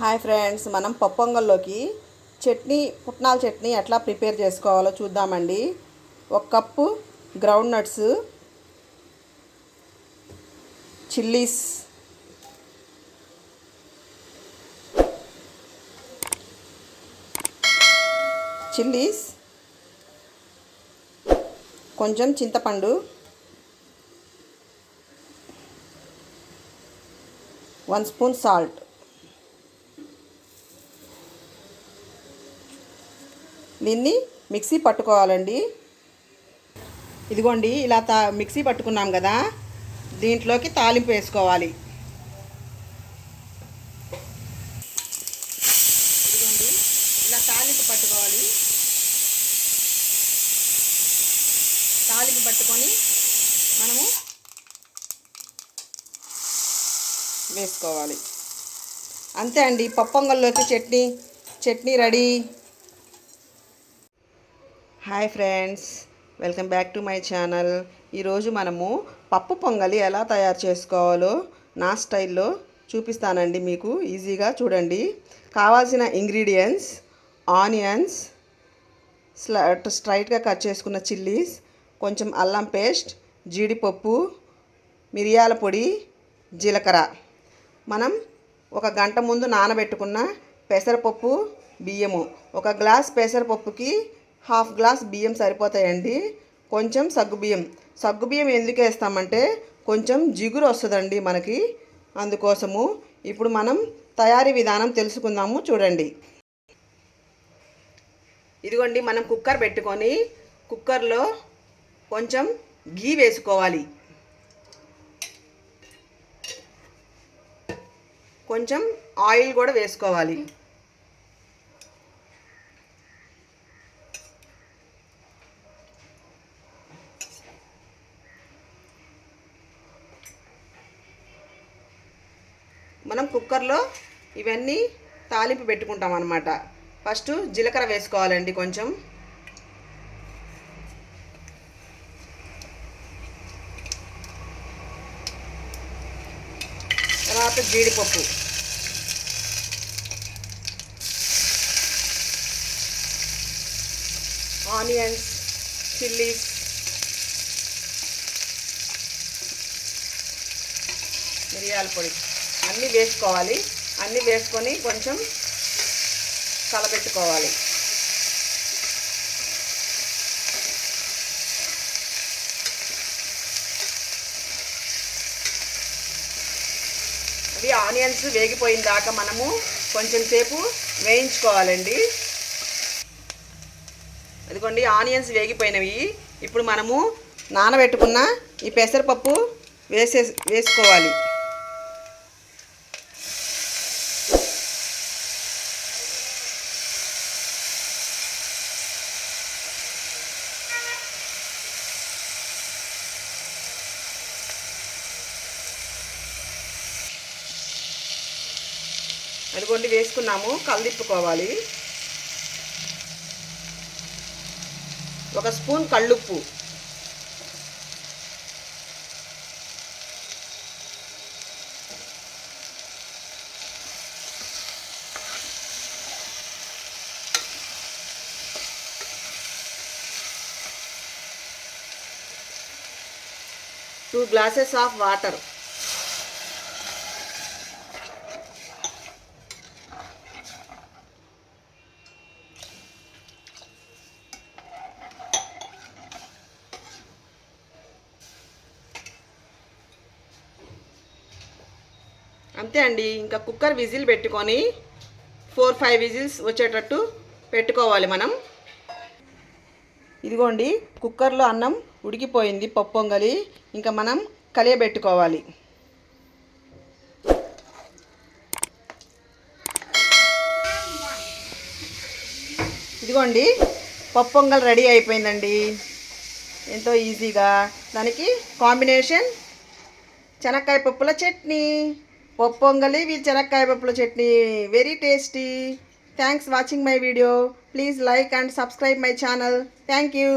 Hi friends మనం పప్పొంగల్లోకి చట్నీ పుట్నాల చట్నీ ఎట్లా ప్రిపేర్ చేసుకోవాలో చూద్దామండి. ఒక cup ground nuts chillies chillies కొంచెం చింతపండు వన్ స్పూన్ సాల్ట్. దీన్ని మిక్సీ పట్టుకోవాలండి. ఇదిగోండి ఇలా తా మిక్సీ పట్టుకున్నాం కదా దీంట్లోకి తాలింపు వేసుకోవాలి. ఇదిగోండి ఇలా తాలింపు పట్టుకోవాలి. తాలింపు పట్టుకొని మనము వేసుకోవాలి. అంతే అండి పప్పొంగల్లోకి chutney chutney ready. Hi friends welcome back to my channel. ఈరోజు మనము పప్పు పొంగలి ఎలా తయారు చేసుకోవాలో నా స్టైల్లో చూపిస్తానండి మీకు ఈజీగా చూడండి. కావాల్సిన ఇంగ్రీడియంట్స్ ఆనియన్స్ స్లా స్ట్రైట్గా కట్ చేసుకున్న చిల్లీస్ కొంచెం అల్లం పేస్ట్ జీడిపప్పు మిరియాల పొడి జీలకర్ర. మనం ఒక గంట ముందు నానబెట్టుకున్న పెసరపప్పు బియ్యము. ఒక గ్లాస్ పెసరపప్పుకి హాఫ్ గ్లాస్ బియ్యం సరిపోతాయండి. కొంచెం సగ్గుబియ్యం సగ్గుబియ్యం ఎందుకు వేస్తామంటే కొంచెం జిగురు వస్తుందండి మనకి. అందుకోసము ఇప్పుడు మనం తయారీ విధానం తెలుసుకుందాము చూడండి. ఇదిగోండి మనం కుక్కర్ పెట్టుకొని కుక్కర్లో కొంచెం గీ వేసుకోవాలి. కొంచెం ఆయిల్ కూడా వేసుకోవాలి. మనం కుక్కర్లో ఇవన్నీ తాలింపు పెట్టుకుంటాం అన్నమాట. ఫస్ట్ జీలకర్ర వేసుకోవాలండి కొంచెం. తర్వాత జీడిపప్పు. Onions chillies. మిరియాల పొడి. అన్నీ వేసుకోవాలి. అన్నీ వేసుకొని కొంచెం కలబెట్టుకోవాలి. అవి ఆనియన్స్ వేగిపోయిన దాకా మనము కొంచెం సేపు వేయించుకోవాలండి. అదిగోండి ఆనియన్స్ వేగిపోయినవి. ఇప్పుడు మనము నానబెట్టుకున్న ఈ పెసరపప్పు వేసే వేసుకోవాలి. ఇదిగోండి వేసుకున్నాము కలదిప్పుకోవాలి ఒక స్పూన్ కళ్ళుప్పు. టూ గ్లాసెస్ ఆఫ్ వాటర్ అంతే అండి. ఇంకా కుక్కర్ విజిల్ పెట్టుకొని ఫోర్ ఫైవ్ విజిల్స్ వచ్చేటట్టు పెట్టుకోవాలి మనం. ఇదిగోండి కుక్కర్లో అన్నం ఉడికిపోయింది పప్పొంగలి. ఇంకా మనం కలియబెట్టుకోవాలి ఇదిగోండి పప్పు రెడీ అయిపోయిందండి. ఎంతో ఈజీగా. దానికి కాంబినేషన్ చెనక్కాయ పప్పుల చట్నీ. పప్పు పొంగలి విత్ పప్పుల chutney. Very tasty thanks watching my video please like and subscribe my channel thank you